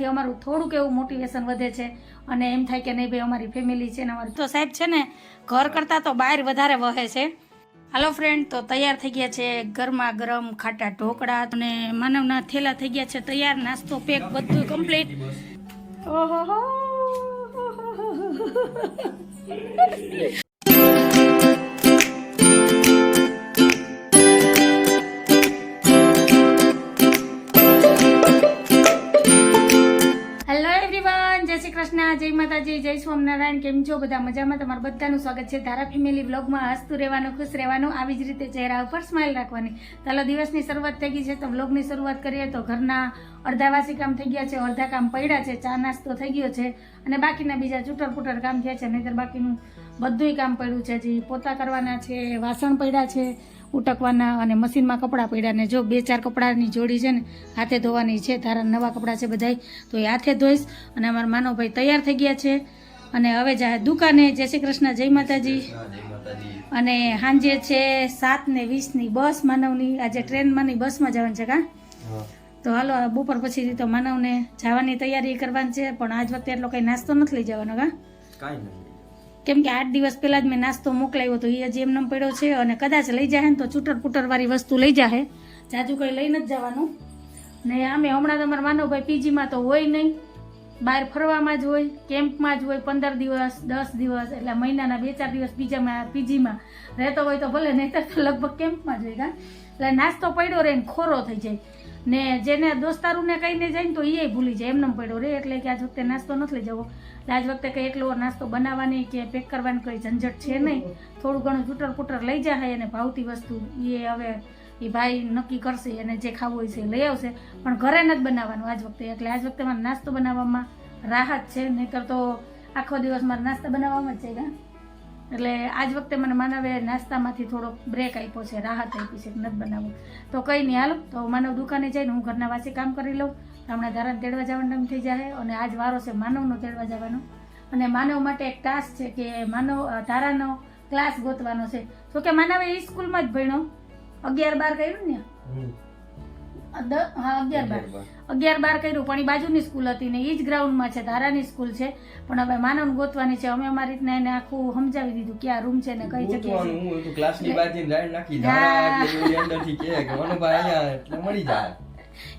આનાથી અમારું થોડુંક એવું મોટિવેશન વધે છે. અને એમ થાય કે નહીં ભાઈ, અમારી ફેમિલી છે ને અમારી તો સાહેબ છે ને, ઘર કરતાં તો બહાર વધારે વહે છે. હાલો ફ્રેન્ડ તો તૈયાર થઈ ગયા છે ગરમા ગરમ ખાટા ઢોકળા અને માનવના થેલા થઈ ગયા છે તૈયાર, નાસ્તો પેક બધું કમ્પ્લીટ ઓહો કૃષ્ણ, જય માતાજી, જય સ્વામિનારાયણ, કેમ છો? બધા મજામાં? તમારું બધાનું સ્વાગત છે ધારા ફેમિલી વ્લોગમાં. હસતું રહેવાનું, ખુશ રહેવાનું, આવી જ રીતે ચહેરા ઉપર સ્માઇલ રાખવાની. ચાલો દિવસની શરૂઆત થઈ ગઈ છે. તો વ્લોગની શરૂઆત કરીએ તો ઘરના અડધા વાસી કામ થઈ ગયા છે. અડધા કામ પડ્યા છે. ચા નાસ્તો થઈ ગયો છે. અને બાકીના બીજા ચૂટર પુટર કામ થયા છે. નહીતર બાકીનું બધુંય કામ પડ્યું છે. હજી પોતા કરવાના છે. વાસણ પડ્યા છે. ઉટકવાના અને મશીનમાં કપડાં પડ્યા ને જો બે ચાર કપડાની જોડી છે ને હાથે ધોવાની છે તારા નવા કપડાં છે બધાય તો એ હાથે ધોઈશ અને અમારા માનવભાઈ તૈયાર થઈ ગયા છે. અને હવે જાય દુકાને જય શ્રી કૃષ્ણ જય માતાજી. અને સાંજે છે સાત ને વીસની બસ માનવની આજે ટ્રેનમાંની બસમાં જવાનું છે કા? તો હાલો બપોર પછી તો માનવને જવાની તૈયારી કરવાની છે પણ આજ વખતે એટલો કંઈ નાસ્તો નથી લઈ જવાનો કા? કાંઈ નથી કેમ કે આઠ દિવસ પહેલાં જ મેં નાસ્તો મોકલાવ્યો તો એ હજી એમને પડ્યો છે અને કદાચ લઈ જાય ને તો ચૂટર પુટર વાળી વસ્તુ લઈ જાય જાજુ કંઈ લઈ નથી જવાનું. ને અમે હમણાં તમારા માનવભાઈ પીજીમાં તો હોય નહીં બહાર ફરવામાં જ હોય, કેમ્પમાં જ હોય પંદર દિવસ, દસ દિવસ, એટલે મહિનાના બે ચાર દિવસ બીજામાં પીજીમાં રહેતો હોય તો ભલે, નહીંતર તો લગભગ કેમ્પમાં જ હોય કાં. એટલે નાસ્તો પડ્યો રહે ને ખોરો થઈ જાય. ને જેને દોસ્તારુને કહીને જાય ને તો એ ભૂલી જાય એમને પડ્યો રહે એટલે કે આજ વખતે નાસ્તો નથી લઈ જવો. આજ વખતે કંઈ એટલો નાસ્તો બનાવવાની કે પેક કરવાની કોઈ ઝંઝટ છે નહીં. થોડું ઘણું ચૂટર પુટર લઈ જાય અને ભાવતી વસ્તુ એ હવે એ ભાઈ નક્કી કરશે અને જે ખાવું હોય છે લઈ આવશે. પણ ઘરે નથી બનાવવાનું આજ વખતે. એટલે આજ વખતે મારે નાસ્તો બનાવવામાં રાહત છે. નહીંતર તો આખો દિવસ મારે નાસ્તા બનાવવામાં જ છે એટલે આજ વખતે મને માનવે નાસ્તામાંથી થોડો બ્રેક આપ્યો છે, રાહત આપી છે નથી બનાવવું. તો કંઈ નહીં, હાલો. તો માનવ દુકાને જઈને હું ઘરના વાસી કામ કરી લઉં. હમણાં ધારાને તેડવા જવાનું એમ થઈ જાય અને આજ વારો છે માનવનો તેડવા જવાનો. અને માનવ માટે એક ટાસ્ક છે કે માનવ ધારાનો ક્લાસ ગોતવાનો છે. તો કે માનવે એ સ્કૂલમાં જ ભણ્યો. અગિયાર બાર કર્યું ને હા અગિયાર બાર. અગિયાર બાર. કર્યું પણ એ બાજુની સ્કૂલ હતી ને એ જ ગ્રાઉન્ડમાં છે ધારાની સ્કૂલ છે. પણ હવે માનવ ગોતવાની છે. અમે અમારી રીતના એને આખું સમજાવી દીધું ક્યાં રૂમ છે ને કઈ જગ્યાએ ક્લાસની બાજુની લાઈન નાખી અંદરથી કે મળી જાય.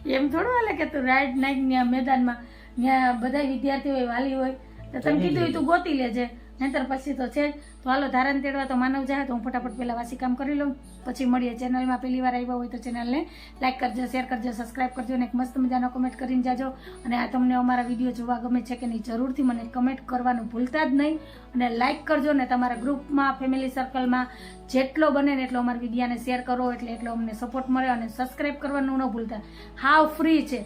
એમ થોડું હાલે કે તું રાઈડ નાખ ત્યાં મેદાનમાં ત્યાં બધા વિદ્યાર્થીઓ હોય વાલી હોય. તો તમે કીધું. તું ગોતી લેજે. નહીતર પછી તો છે. તો હાલો, ધારણ તેડવા તો માનવ જાય, તો હું ફટાફટ પહેલાં વાસી કામ કરી લઉં. પછી મળીએ ચેનલમાં. પહેલી વાર આવ્યા હોય તો ચેનલને લાઇક કરજો શેર કરજો સબસ્ક્રાઇબ કરજો અને એક મસ્ત મજાનો કમેન્ટ કરીને જાજો. અને આ તમને અમારા વીડિયો જોવા ગમે છે કે નહીં, જરૂરથી મને કમેન્ટ કરવાનું ભૂલતા જ નહીં. અને લાઇક કરજો ને તમારા ગ્રુપમાં ફેમિલી સર્કલમાં જેટલો બને એટલો અમારા વિડીયાને શેર કરો, એટલે એટલો અમને સપોર્ટ મળે અને સબસ્ક્રાઈબ કરવાનું ન ભૂલતા. હાવ ફ્રી છે.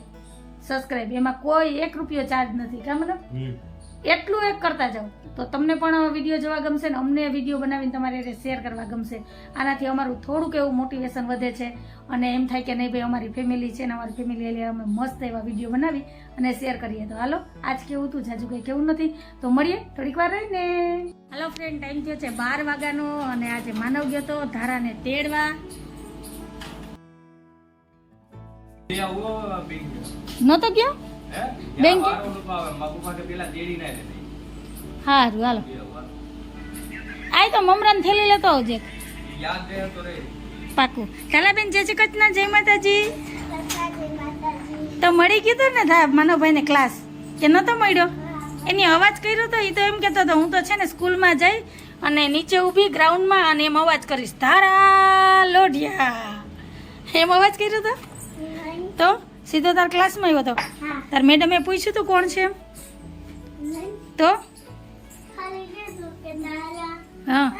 સબસ્ક્રાઈબ એમાં કોઈ એક રૂપિયો ચાર્જ નથી. કા મતલબ એટલું એક કરતા જાઓ. તો તમને પણ વીડિયો જોવા ગમશે ને અમને વીડિયો બનાવીને તમારે શેર કરવા ગમશે. આનાથી અમારું થોડુંક એવું મોટિવેશન વધે છે. અને એમ થાય કે નહીં ભાઈ અમારી ફેમિલી છે ને અમારી ફેમિલી એટલે અમે મસ્ત એવા વીડિયો બનાવી અને શેર કરીએ. તો હાલો આજ કેવું હતું? જાજુ કંઈ કેવું નથી? તો મળીએ થોડીક વાર રહીને. હાલો ફ્રેન્ડ ટાઈમ થયો છે બાર વાગ્યાનો અને આજે માનવ ગયો તો ધારાને તેડવા. નતો ગયો? બેંક હારું હાલો. આય તો મમરાન થેલી લેતો આવજે. પાકું. કાલાબેન જય શ્રી કૃષ્ણ જય માતાજી. તો મળી ગયું તું ને ધા માનવભાઈને ક્લાસ કે નતો મળ્યો? એની અવાજ કર્યો તો એ તો એમ કહેતો હતો હું તો છે ને સ્કૂલમાં જઈ અને નીચે ઊભી ગ્રાઉન્ડમાં અને એમ અવાજ કરીશ. તારા લોઢિયા. એમ અવાજ કર્યો તો? તો સીધો તાર ક્લાસમાં આવ્યો તો? તાર મેડમે પૂછ્યું તું કોણ છે તો? હા.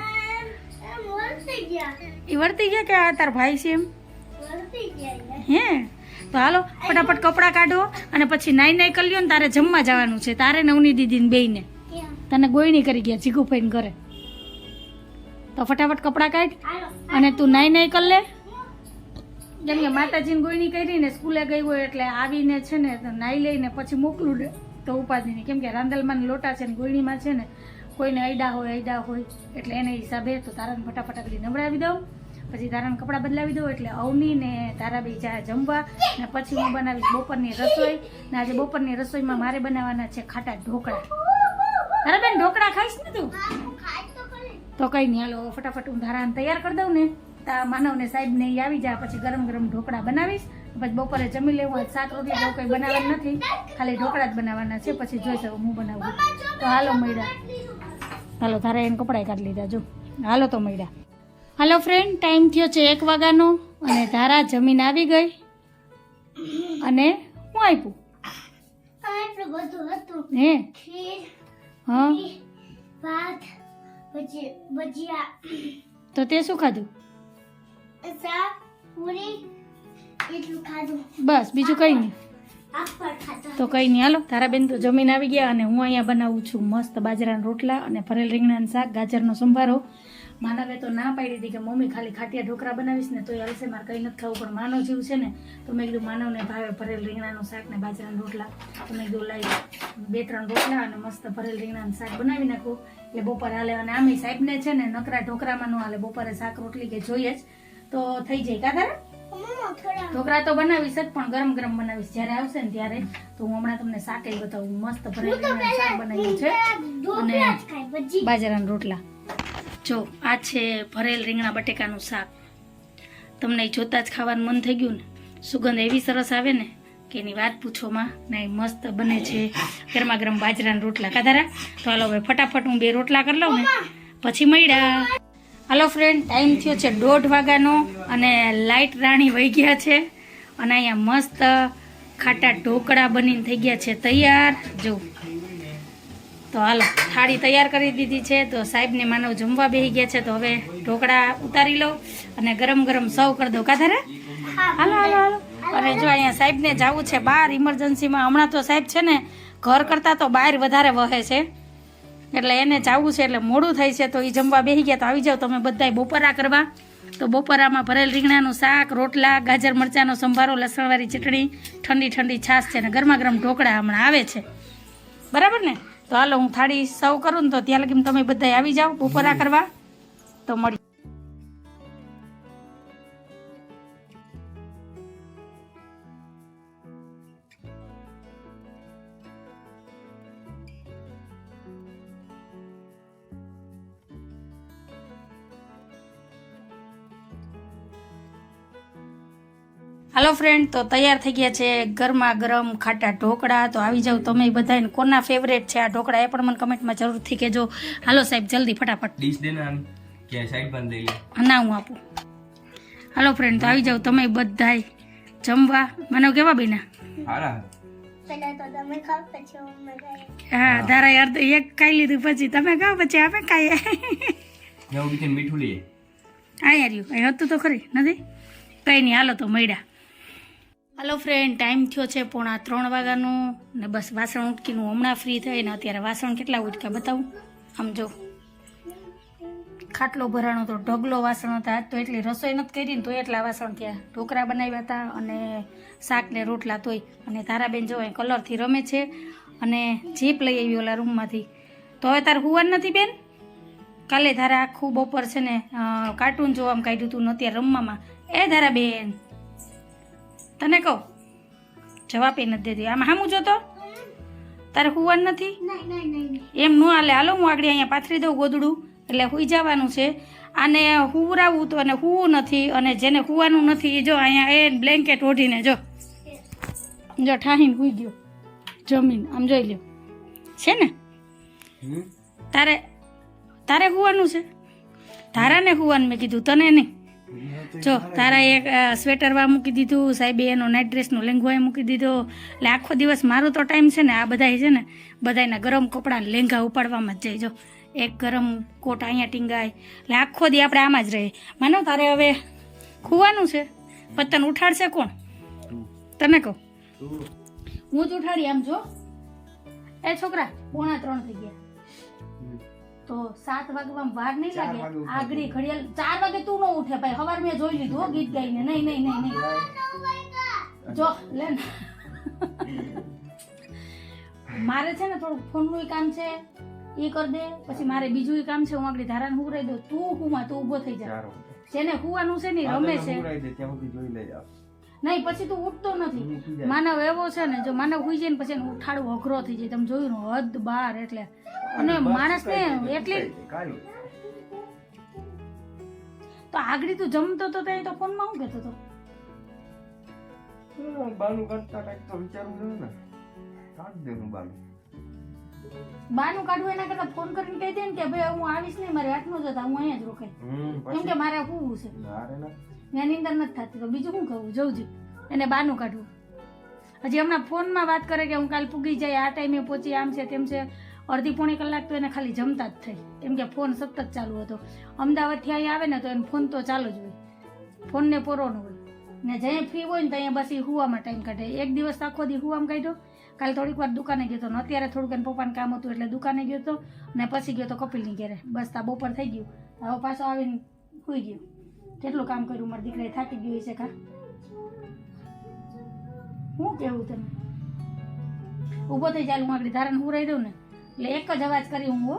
એ વર્તી ગયા. કે આ તાર ભાઈ છે એમ? હે? તો હાલો ફટાફટ કપડાં કાઢો અને પછી નાઈ નાઈ કરી લ્યો ને તારે જમવા જવાનું છે. તારે નવની દીદીને બેયને. તને ગોયણી કરી ગયા જીગુભાઈને ઘરે. તો ફટાફટ કપડાં કાઢ અને તું નાઈ નાઈ કરી લે. જેમ કે માતાજીને ગોયણી કરીને સ્કૂલે ગઈ હોય એટલે આવીને છે ને તો નાઈ લઈને પછી મોકલું તો ઉપાધિને. નહીં કેમ કે રાંદલમાં લોટા છે ને ગોયણીમાં છે ને કોઈને અયડા હોય અયડા હોય એટલે એને હિસાબે તો તારાને ફટાફટ આગળ નવડાવી દઉં. પછી તારાને કપડાં બદલાવી દઉં એટલે અવની ને તારા બે જાય જમવા ને પછી હું બનાવીશ બપોરની રસોઈ. ને આજે બપોરની રસોઈમાં મારે બનાવવાના છે ખાટા ઢોકળા. તારા બેન ઢોકળા ખાઈશ ને તું? તો કઈ નહીં હાલો ફટાફટ હું ધારાને તૈયાર કરી દઉં ને. તા માનવ ને સાહેબ ને આવી જાય પછી ગરમ ગરમ ઢોકળા બનાવીશ. પછી બપોરે જમી લેવું હોય શાક રોટલી બહુ કંઈ બનાવવાનું નથી. ખાલી ઢોકળા જ બનાવવાના છે પછી જોઈ શકું હું બનાવું. તો હાલો મળ્યા. હાલો તારે એને કપડાં કાઢી લીધા જો. હાલો તો મળ્યા. હાલો ફ્રેન્ડ ટાઈમ થયો છે એક વાગ્યાનો અને ધારા જમીન આવી ગઈ. અને હું આપ્યું હે? હા. તો તે શું ખાધું? બસ બીજું કંઈ નહીં. તો કંઈ નહીં હાલો. તારા બેન તો જમીન આવી ગયા અને હું અહીંયા બનાવું છું મસ્ત બાજરાના રોટલા અને ભરેલ રીંગણાનું શાક ગાજરનો સંભારો. માનવે તો ના પાડી હતી કે મમ્મી ખાલી ખાટિયા ઢોકરા બનાવીશ ને તોય હલશે મારે કંઈ નથી ખાવું પણ માનવ જેવું છે ને તો મેં કીધું માનવને ભાવે ભરેલ રીંગણાનું શાક ને બાજરાના રોટલા. તો મેં કીધું લાવી બે ત્રણ રોટલા અને મસ્ત ભરેલ રીંગણાનું શાક બનાવી નાખું. એટલે બપોરે હાલે અને આમે સાહેબને છે ને નકરા ઢોકરામાં ન હાલે બપોરે શાક રોટલી કે જોઈએ જ. તો થઈ જાય કા તારે? ઢોકળા તો બનાવીશ જ પણ ગરમ ગરમ બનાવીશ. જ્યારે આવશે ને ત્યારે તો હું હમણાં તમને શાકે બતાવું. મસ્ત ભરેલ શાક બનાવ્યું છે. બાજરાના રોટલા. જો આ છે ભરેલ રીંગણા બટેકાનું શાક. તમને જોતા જ ખાવાનું મન થઈ ગયું ને? સુગંધ એવી સરસ આવે ને કે એની વાત પૂછોમાં નહીં મસ્ત બને છે ગરમા ગરમ બાજરાના રોટલા. કાધારા તો હાલો હવે ફટાફટ હું બે રોટલા કરી લઉં ને. પછી મળ્યા. હાલો ફ્રેન્ડ ટાઈમ થયો છે દોઢ વાગ્યાનો અને લાઇટ રાણી વહી ગયા છે. અને અહીંયા મસ્ત ખાટા ઢોકળા બનીને થઈ ગયા છે તૈયાર. જો. તો હાલો, થાળી તૈયાર કરી દીધી છે. તો સાહેબને માનવ જમવા બેસી ગયા છે. તો હવે ઢોકળા ઉતારી લો અને ગરમ ગરમ સર્વ કરી દો. કાધારે હાલો હાલો હાલો. અને જો અહીંયા સાહેબને જવું છે બહાર ઇમરજન્સીમાં હમણાં તો સાહેબ છે ને, ઘર કરતાં તો બહાર વધારે વહે છે. એટલે એને જવું છે, એટલે મોડું થાય છે, તો એ જમવા બેસી ગયા તો આવી જાઓ, તમે બધાય બપોરા કરવા. તો બપોરામાં ભરેલ રીંગણાનું શાક, રોટલા, ગાજર મરચાંનો સંભારો, લસણવાળી ચટણી, ઠંડી ઠંડી છાશ છે ને ગરમા ગરમ ઢોકળા હમણાં આવે છે. બરાબર ને? તો હાલો હું થાળી સર્વ કરું ને તો ત્યાં લગી તમે બધા આવી જાઓ બપોરા કરવા. તો મળી હાલો ફ્રેન્ડ તો તૈયાર થઈ ગયા છે ગરમા ગરમ ખાટા ઢોકળા. તો આવી જાવ તમે બધાને કોના ફેવરેટ છે આ ઢોકળા? એ પણ મને કમેન્ટમાં જરૂરથી કહેજો. હાલો સાહેબ જલ્દી ફટાફટ. ડીશ દે કે સાઈડ પર લઈ ના હું આપું. હાલો ફ્રેન્ડ તો આવી જાવ તમે બધાય. જમવા. મને કેવા બેના હારા. પેલા તો તમે ખાવ પછી હું ધારા યાર એક ખાઈ લીધું પછી તમે ખાઓ પછી આપણે ખાઈએ. મીઠું લઈએ. આ યાર હતું તો ખરી નથી? કંઈ નહીં હાલો તો મળ્યા. હાલો ફ્રેન્ડ ટાઈમ થયો છે પોણા ત્રણ વાગ્યાનું ને બસ વાસણ ઉટકીનું. હમણાં ફ્રી થઈને અત્યારે વાસણ કેટલા ઉટક્યા બતાવું? આમ જો. ખાટલો ભરાણો તો ઢગલો વાસણ હતા. તો એટલી રસોઈ નથી કરી ને તો એટલા વાસણ થયા. ઢોકરા બનાવ્યા હતા અને શાક ને રોટલા તોય. અને તારાબેન જો કલરથી રમે છે અને જીપ લઈ આવી ઓલા રૂમમાંથી તો હવે તારે હુવાનું નથી બેન? કાલે ધારા આખું બપોર છે ને કાર્ટૂન જોવામાં કાઢ્યું હતું ને અત્યારે રમવામાં. એ ધારા બેન તને કહું? જવાબ એ નથી દેતી. આમાં હામું જોતો? તારે હુવાનું નથી? એમ ન હાલે. હાલો હું આગળ અહીંયા પાથરી દઉં ગોદડું. એટલે હુઈ જવાનું છે. આને હુવરાવું તો અને હુવું નથી અને જેને હુવાનું નથી એ જો અહીંયા એ બ્લેન્કેટ ઓઢીને જો. જો ઠાહીને હુઈ ગયો. જમીન આમ જોઈ લ્યો. છે ને? તારે તારે હુવાનું છે? તારાને હુવાનું મેં કીધું તને નહીં જો તારા એક અ, સ્વેટર વા મૂકી દીધું સાહેબ એનો નાઇટ ડ્રેસનો લેંઘો એ મૂકી દીધો. એટલે આખો દિવસ મારો તો ટાઈમ છે ને આ બધાય છે ને બધાયના ગરમ કપડાં લેંઘા ઉપાડવામાં જ જાય. જો એક ગરમ કોટ અહીંયા ટીંગાય. એટલે આખો દી આપણે આમાં જ રહીએ. માનો તારે હવે ખુવાનું છે? પતન ઉઠાડશે કોણ? તને કહું. હું જ ઉઠાડી આમ જો. એ છોકરા પોણા ત્રણ થઈ ગયા. તો સાત વાગવામાં વાર નહીં લાગે. આગળ ઘડિયાળ ચાર વાગે તું ન ઉઠે ભાઈ. સવાર મેં જોઈ લીધું હો ગીત ગાઈને. નહીં નહીં નહીં નહીં. જો લે ને. મારે છે ને થોડુંક ફોનનું કામ છે. એ કરી દે. પછી મારે બીજું કામ છે. હું આગળ ધારાને હું રહી દઉં. તું હું તું ઊભો થઈ જા. જેને હુવાનું છે ને રમે છે. ત્યાં સુધી જોઈ લઈ આવ. નહીં પછી તું ઉઠતો નથી. માનવ એવો છે ને જો માનવ હુઈ જાય ને પછી એને ઉઠાડવું અઘરો થઈ જાય. તમે જોયું ને હદ બાર એટલે. અને માણસ માણસને સુકાઈ એટલી. તો આગળ તું જમતો તો ત્યાં તો ફોનમાં શું કહેતો હતો? બાનું કરતા કાંઈક તો વિચારવું જોઈએ ને. કાઢ દે બાનું. બાનું કાઢવું એના કરતા ફોન કરીને કહી દે ને કે ભાઈ હું આવીશ નહીં મારે આટલું જ હતા હું અહીંયા જ રોકાઈ. કેમ કે મારે શું છે. ના. નીંદર નથી થતી, તો બીજું શું કહું? છું. એને બહાનું કાઢવું. હજી હમણાં ફોનમાં વાત કરે કે હું કાલ પૂગી જાય, આ ટાઈમે પહોંચી આમ છે, તેમ છે. અડધી પોણી કલાક તો એને ખાલી જમતા જ થઈ. કેમ કે ફોન સતત ચાલુ હતો. અમદાવાદથી અહીં આવે ને તો એને ફોન તો ચાલુ જ હોય. ફોનને પોરો હોય. ને જ્યાં ફ્રી હોય ને ત્યાં બસ એ હુવામાં ટાઈમ કાઢે. એક દિવસ આખો દી હુવામાં કાઢ્યો. કાલે થોડીક વાર દુકાને ગયો હતો ને અત્યારે થોડુંક એને પપ્પાને કામ હતું એટલે દુકાને ગયો હતો ને પછી ગયો તો કપિલની ઘેરે. બસ તા બપોર થઈ ગયું. હવે પાછો આવીને સુઈ ગયો. કેટલું કામ કર્યું? મારા દીકરાએ થાકી ગયું છે કા શું કેવું તમે ઊભો થઈ હું આગળ ધારણ હું રહી દઉં ને. એટલે એક જ અવાજ કરી હું હો.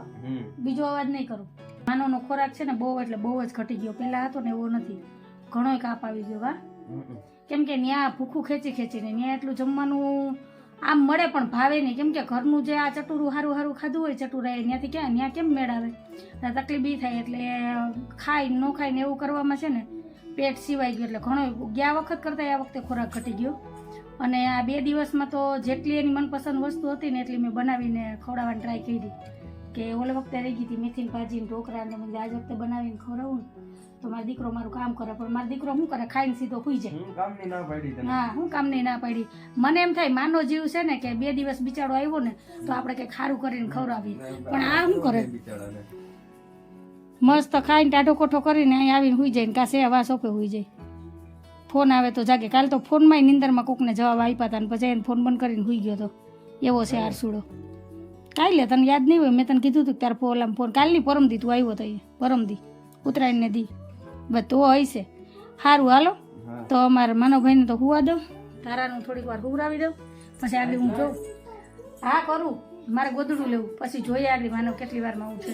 બીજો અવાજ નહીં કરું. માનવનો ખોરાક છે ને બહુ એટલે બહુ જ ઘટી ગયો. પહેલા હતો ને એવો નથી. ઘણોય કાપ આવી ગયો વા કેમ કે ન્યા ભૂખું ખેંચી ખેંચીને ત્યાં એટલું જમવાનું આમ મળે પણ ભાવે નહીં. કેમ કે ઘરનું જે આ ચટુરું હારું હારું ખાધું હોય, ચટુરા ત્યાંથી ક્યાં ત્યાં કેમ મેળાવે? તકલીફ ઈ થાય એટલે ખાય ન ખાય ને એવું કરવામાં છે ને, પેટ સિવાય ગયું. એટલે ઘણો ગયા વખત કરતાં આ વખતે ખોરાક ઘટી ગયો. અને આ બે દિવસમાં તો જેટલી એની મનપસંદ વસ્તુ હતી ને એટલી મેં બનાવીને ખવડાવવાની ટ્રાય કરી. કે ઓલે વખતે રહી ગઈ હતી મેથીની ભાજી ઢોકરા ને આજ વખતે બનાવીને ખવડાવું તો મારો દીકરો મારું કામ કરે પણ મારો દીકરો શું કરે? ખાઈને સીધો સુઈ જાય. હું હા કામ નહીં ના પાડી. મને એમ થાય માનો જીવ છે ને કે બે દિવસ બિચારો આવ્યો ને તો આપણે કંઈક ખારું કરીને ખવડાવીએ. પણ આ શું કરે? મસ્ત ખાઈને ટાઢો કોઠો કરીને અહીં આવીને સુઈ જાય ને કાં સેવા સોપે સુઈ જાય. ફોન આવે તો જાગે. કાલ તો ફોનમાં નિંદરમાં કોકને જવાબ આપ્યા હતા ને પછી એને ફોન બંધ કરીને સુઈ ગયો હતો એવો છે આરસુડો. કાલે તને યાદ નહીં હોય મેં તને કીધું હતું કે તારે ફોન ફોન. કાલની પરમદી તું આવ્યો હતો અહીંયા. પરમદી. ઉત્તરાયણને દી. બસ તો હશે સારું હાલો. તો અમારા માનવભાઈને તો હુવા દઉં. તારાનું થોડીક વાર હુવરાવી દઉં. પછી આગળ હું જોઉં. હા કરું. મારે ગોદડું લેવું. પછી જોઈએ આગળ માનવ કેટલી વારમાં ઉઠે.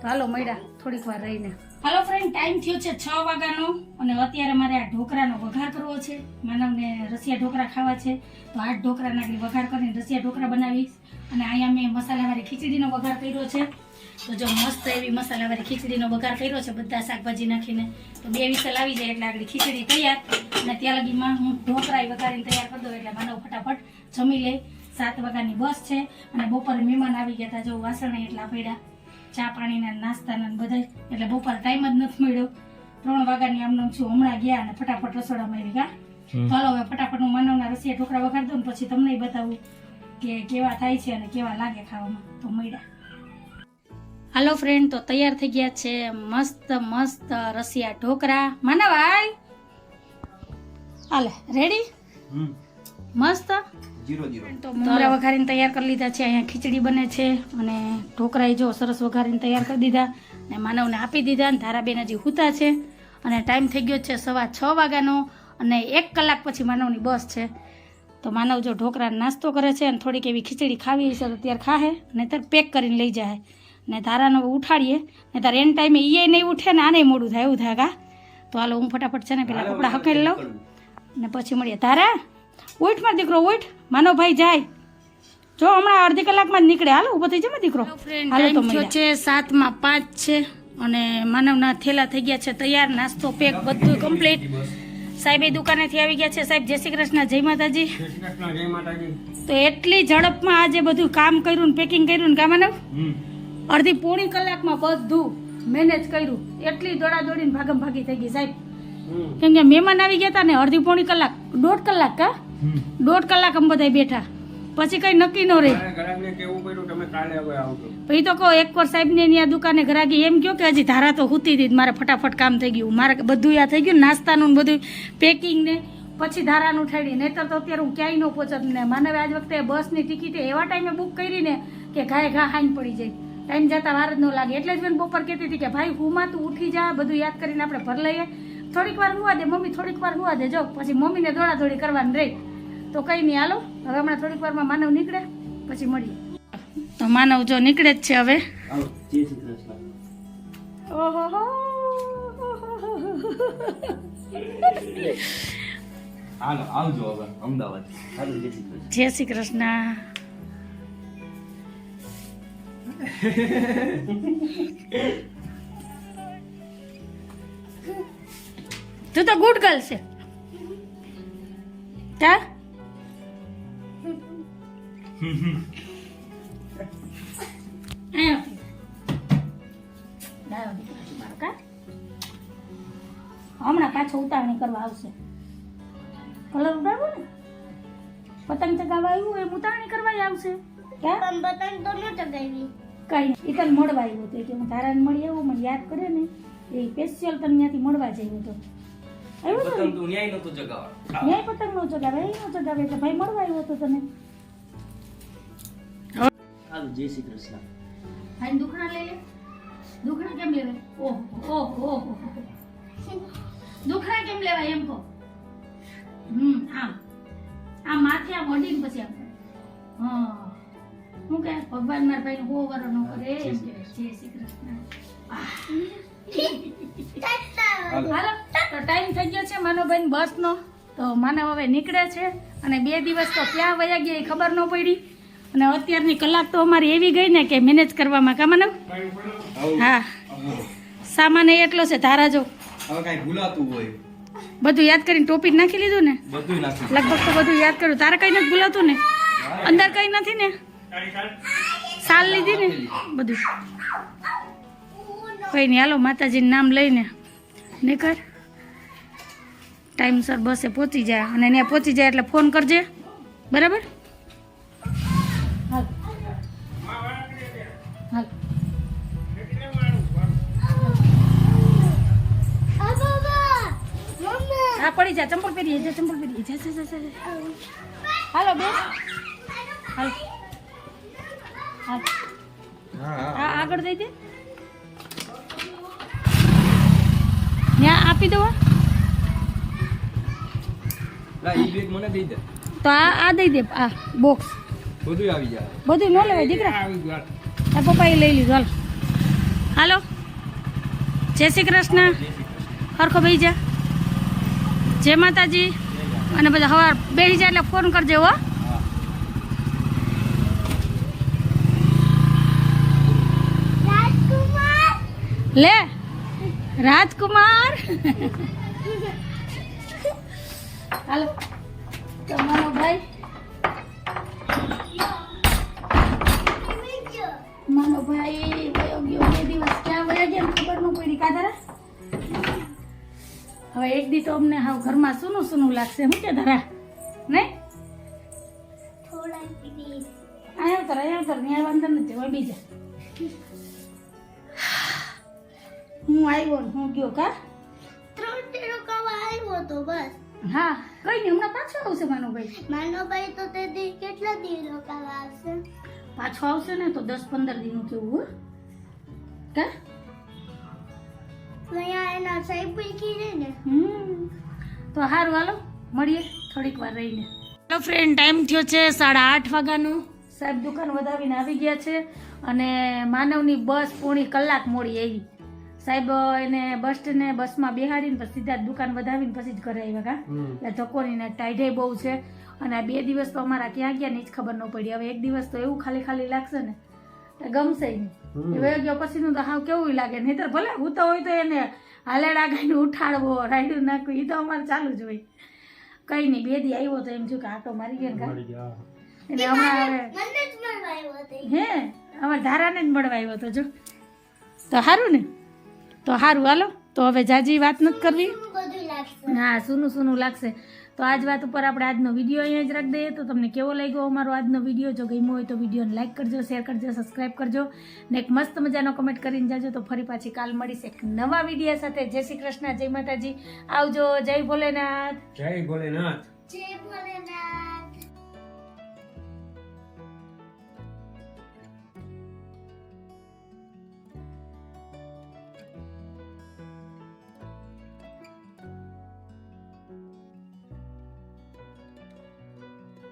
તો હાલો મળ્યા થોડીક વાર રહીને. હાલો ફ્રેન્ડ ટાઈમ થયો છે છ વાગ્યાનો. અને અત્યારે મારે આ ઢોકરાનો વઘાર કરવો છે. માનવને રસિયા ઢોકરા ખાવા છે. તો આ ઢોકરાના વઘાર કરીને રસિયા ઢોકરા બનાવીશ. અને અહીંયા મેં મસાલાવાળી ખીચડીનો વઘાર કર્યો છે. તો જો મસ્ત એવી મસાલાવાળી ખીચડીનો વઘાર કર્યો છે બધા શાકભાજી નાખીને તો બે વિસલ આવી જાય એટલે આગળ ખીચડી તૈયાર. અને ત્યાં લગીમાં હું ઢોકરા વઘારીને તૈયાર કરી દઉં એટલે માનવ ફટાફટ જમી લે. સાત વાગ્યાની બસ છે અને બપોરે મહેમાન આવી ગયા હતા જો વાસણ એટલા પડ્યા. ચા પાણીના નાસ્તાના ને બધાય. એટલે બપોર ટાઈમ જ નથી મળ્યો. ત્રણ વાગ્યાની આમ નામ છું હમણાં ગયા અને ફટાફટ રસોડામાં આવી ગયા. ચાલો હવે ફટાફટ હું માનવના રસિયા ઢોકળા વઘાર દઉં પછી તમને બતાવું કે કેવા થાય છે અને કેવા લાગે ખાવામાં. તો મળ્યા. હાલો ફ્રેન્ડ તો તૈયાર થઈ ગયા છે મસ્ત મસ્ત રસિયા ઢોકળા માનવ હાય હાલે રેડી મસ્ત? તો મમરા વઘારીને તૈયાર કરી લીધા છે અહીંયા ખીચડી બને છે અને ઢોકળાએ જો સરસ વઘારીને તૈયાર કરી દીધા અને માનવને આપી દીધા અને ધારાબેન હજી હુતા છે અને ટાઈમ થઈ ગયો છે સવા છ વાગ્યાનો અને એક કલાક પછી માનવની બસ છે. તો માનવ જો ઢોકરા નાસ્તો કરે છે અને થોડીક એવી ખીચડી ખાવી હશે તો ત્યારે ખાહે ને પેક કરીને લઈ જાય. ને ધારાને ઉઠાડીએ. ને તારે એન ટાઈમે ઈએ નહીં ઉઠે ને આને મોડું થાય એવું થાય કા? તો હાલો હું ફટાફટ છે ને પેલા કપડાં હકેલી લઉં. ને પછી મળીએ. તારા ઉઠ માર દીકરો ઉઠ. માનો ભાઈ જાય. જો હમણાં અડધી કલાકમાં જ નીકળે. હાલો ઊભો થઈ જાય દીકરો. હાલો તો છે સાતમાં પાંચ છે અને માનવના થેલા થઈ ગયા છે તૈયાર. નાસ્તો પેક બધું કમ્પ્લીટ સાહેબ એ દુકાનેથી આવી ગયા છે. સાહેબ જય શ્રી કૃષ્ણ જય માતાજી. તો એટલી ઝડપમાં આજે બધું કામ કર્યું ને પેકિંગ કર્યું ને કા માનવ? હમ. અડધી પોણી કલાકમાં બધું મેનેજ કર્યું. એટલી દોડા દોડીને ભાગમ ભાગી થઈ ગઈ સાહેબ. કેમ કે મહેમાન આવી ગયા હતા ને અડધી પોણી કલાક દોઢ કલાક કા? દોઢ કલાક અમે બધા બેઠા. પછી કઈ નક્કી ન રહે. પછી તો કહો એકવાર સાહેબને એની આ દુકાને ઘરાગી એમ કયો કે હજી ધારા તો હુતી હતી મારે ફટાફટ કામ થઈ ગયું. મારે બધું આ થઈ ગયું નાસ્તાનું ને બધું પેકિંગ ને પછી ધારાનું ઠેડી નહીતર તો અત્યારે હું ક્યાંય ન પહોંચત ને. માનવે આજ વખતે બસની ટિકિટ એવા ટાઈમે બુક કરી ને કે ઘાય ઘા હાઈન પડી જાય. ટાઈમ જતા વાર જ ન લાગે. એટલે જ બેન બપોર કહેતી હતી કે ભાઈ હુંમાં તું ઉઠી જા બધું યાદ કરીને આપણે ભર લઈએ. થોડીક વાર હુવા દે મમ્મી થોડીક વાર હુવા દે જો. પછી મમ્મીને દોડાદોડી કરવાની રહી. તો કંઈ નહીં હાલો. હવે હમણાં થોડીક વારમાં માનવ નીકળે પછી મળીએ. તો માનવ જો નીકળે જ છે હવે. ઓહો હાલો આવજો હવે અમદાવાદ. જય શ્રી કૃષ્ણ. તું તો ગુડ ગર્લ છે. કા? હમણાં પાછો ઉતાવણી કરવા આવશે. કલર ઉડાડવો ને? પતંગ ચગાવવા આવ્યું એમ ઉતાવણી કરવા આવશે. પતંગ તો ન ચગાવી. કઈ એ તને મળવા આવ્યો હતો કે હું તારાને મળી આવું મને યાદ કરે ને એ સ્પેશિયલ તને ત્યાંથી મળવા જઈ હતો આવ્યો તો પતંગ ન્યાય નતો ચગાવવા ન્યાય પતંગ નો ચગાવે એ નો જગાવે એટલે ભાઈ મળવા આવ્યો હતો તને હાલો જય શ્રી કૃષ્ણ. ભાઈ દુખણા લઈ લે. દુખણા કેમ લેવાય? ઓહ ઓહ ઓહ દુખણા કેમ લેવાય એમ કહો? હમ આમ. આ માથે આમ વડીને પછી આમ. હા. હું કે ભગવાન મારા ભાઈ હો વરો નો કરે એમ. જય શ્રી કૃષ્ણ. હાલો. તો ટાઈમ થઈ ગયો છે માનો માનવભાઈ બસનો. તો માનવ હવે નીકળે છે અને બે દિવસ તો ક્યાં વયા ગયા એ ખબર ન પડી. અને અત્યારની કલાક તો અમારી એવી ગઈ ને કે મેનેજ કરવામાં કા માનવ? હા. સામાન એ એટલો છે ધારા જો. હવે કઈ ભૂલાતું હોય. બધું યાદ કરીને ટોપી નાખી લીધું ને? લગભગ તો બધું યાદ કર્યું તારે કઈ નથી ભૂલાતું ને? અંદર કઈ નથી ને? સાલ લીધી ને? બધું. કઈ નહીં, હાલો માતાજીનું નામ લઈને નીકળ. ટાઈમસર બસે પહોંચી જાય અને ત્યાં પહોંચી જાય એટલે ફોન કરજે. બરાબર? હા, પડી જા, ચંપલ પહેરી જા, ચંપલ પહેરી જા હાલો હાલ હાલ. હા આગળ દઈ દે. ત્યાં આપી દો મને દઈ તો આ આ દઈ દે આ બોક્સ બધું આવી જાય. બધું ન લેવાય દીકરા. આ પપ્પાએ લઈ લીધું હાલો. હાલો. જય શ્રી કૃષ્ણ. હરખો ભાઈ જા. જય માતાજી. અને બધા હવાર બેસી જાય એટલે ફોન કરજે હો રાજકુમાર લે રાજકુમાર. હાલો. તમારો ભાઈ. મારો ભાઈ બે દિવસ. ક્યાં વયા ગયા ખબર ન પડી કાધારા હવે એક દી તો અમને હાવ ઘરમાં સૂનું સૂનું લાગશે શું કે ધરા નહીં? અહીંયા ઉતર અહીંયા ઉતર ત્યાં વાંધો નથી હોય બીજા. હું આવ્યો ને હું ગયો કા? ત્રણ તેરો કવા આવ્યો તો બસ. હા કઈ નહીં હમણાં પાછો આવશે માનો ભાઈ માનવભાઈ તો તે દી કેટલા દી રોકાવા આવશે? પાછો આવશે ને તો દસ પંદર દિનનું કેવું કા? અહીંયા એના સાહેબ કીધે ને. હમ તો હારું હાલો મળીએ થોડીક વાર રહીને. હેલો ફ્રેન્ડ ટાઈમ થયો છે સાડા આઠ વાગ્યાનો. સાહેબ દુકાન વધાવીને આવી ગયા છે અને માનવની બસ પોણી કલાક મોડી આવી. સાહેબ એને બસ સ્ટેન્ડે બસમાં બેહાડીને પછી સીધા જ દુકાન વધાવીને પછી જ ઘરે આવ્યા કા? એટલે ધક્કોની ને ટાઈડે બહુ છે. અને આ બે દિવસ તો અમારા ક્યાં ગયા ને જ ખબર ન પડી. હવે એક દિવસ તો એવું ખાલી ખાલી લાગશે ને. ગમશે નહીં હવે ગયો પછીનું તો હાવ કેવું લાગે. નહીતર ભલે હું તો હોય તો એને હાલેડા ગાઈને ઉઠાડવો રાયડું નાખવું એ તો અમારે ચાલુ જ હોય. કઈ નહીં બે દી આવ્યો તો એમ થયું કે આટો મારી ગયો ને કા એટલે હમણાં હવે તે. હે અમારે ધારાને જ મળવા આવ્યો તો જો. તો સારું ને? તો સારું હાલો. તો હવે જાજી વાત નથી કરવી. હા સૂનું સૂનું લાગશે. તો આજ વાત ઉપર આપણે આજનો વીડિયો અહીંયા જ રાખી દઈએ. તો તમને કેવો લાગ્યો અમારો આજનો વીડિયો? જો ગમ્યો હોય તો વિડીયોને લાઇક કરજો શેર કરજો સબસ્ક્રાઈબ કરજો. ને એક મસ્ત મજાનો કમેન્ટ કરીને જાજો. તો ફરી પાછી કાલ મળીશ એક નવા વીડિયો સાથે. જય શ્રી કૃષ્ણ જય માતાજી. આવજો જય ભોલેનાથ. જય ભોલેનાથ. જય ભોલેનાથ.